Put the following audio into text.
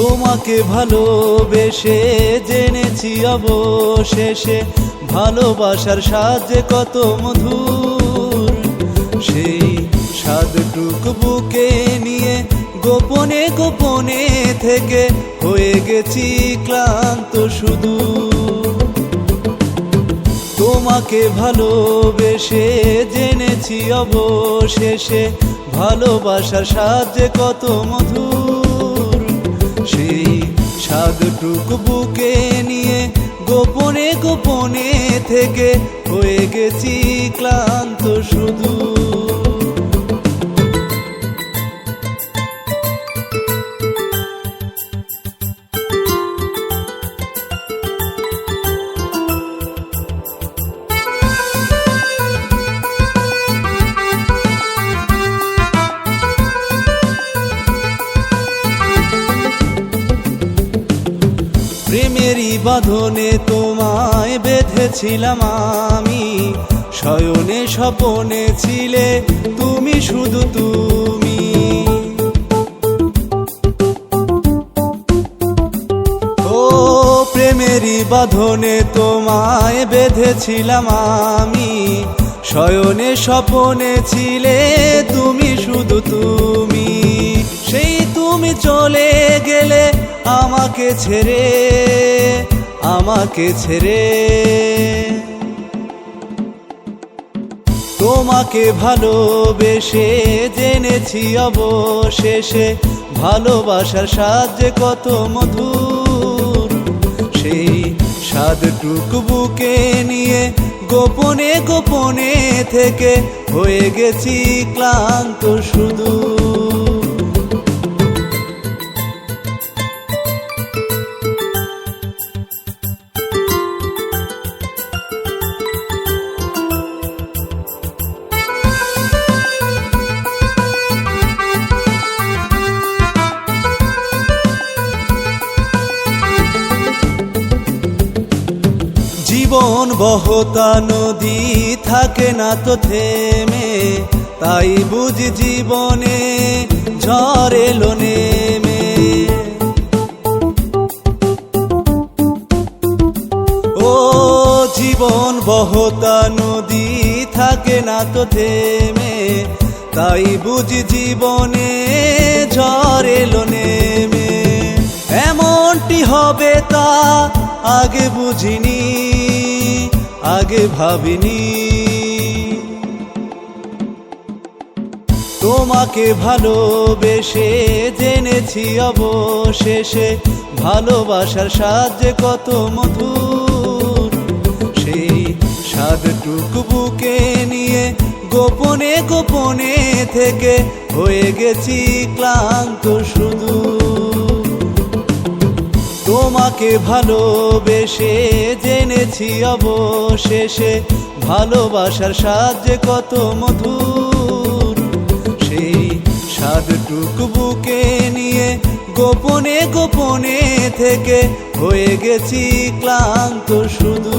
তোমাকে ভালোবেসে জেনেছি অবশেষে ভালোবাসার সাজে কত মধুর। সেই স্বাদটুক বুকে নিয়ে গোপনে গোপনে থেকে হয়ে গেছি ক্লান্ত শুধু তোমাকে ভালোবেসে জেনেছি অবশেষে ভালোবাসার সাজে কত মধুর। সেই স্বাদটুকু বুকে নিয়ে গোপনে গোপনে থেকে হয়ে গেছি ক্লান্ত শুধু। বাঁধনে তোমায় বেঁধেছিলাম আমি। শয়নে স্বপনে ছিলে তুমি শুধু তুমি। ও প্রেমেরই বাঁধনে তোমায় বেঁধেছিলাম আমি। শয়নে স্বপনে ছিলে তুমি শুধু তুমি। সেই তুমি চলে গেলে আমাকে ছেড়ে আমাকে ছেড়ে। তোমাকে ভালোবেসে জেনেছি অবশেষে, ভালোবাসার সাজে কত মধুর। সেই স্বাদটুকু বুকে নিয়ে গোপনে গোপনে থেকে হয়ে গেছি ক্লান্ত শুধু জীবন বহতা নদী থাকে না তো থেমে, তাই বুঝি জীবনে ঝড় এলো নেমে। ও জীবন বহতা নদী থাকে না তো থেমে, তাই বুঝি জীবনে ঝড় এলো নেমে। এমনটি হবে তা আগে বুঝিনি। আগে ভাবিনি। তোমাকে ভালোবেসে জেনেছি অবশেষে, ভালোবাসার সাজে কত মধুর। সেই স্বাদটুকু বুকে নিয়ে গোপনে গোপনে থেকে হয়ে গেছি ক্লান্ত শুধু তোমাকে ভালোবেসে জেনেছি অবশেষে ভালোবাসার সাহায্যে কত মধুর। সেই স্বাদটুকু বুকে নিয়ে গোপনে গোপনে থেকে হয়ে গেছি ক্লান্ত শুধু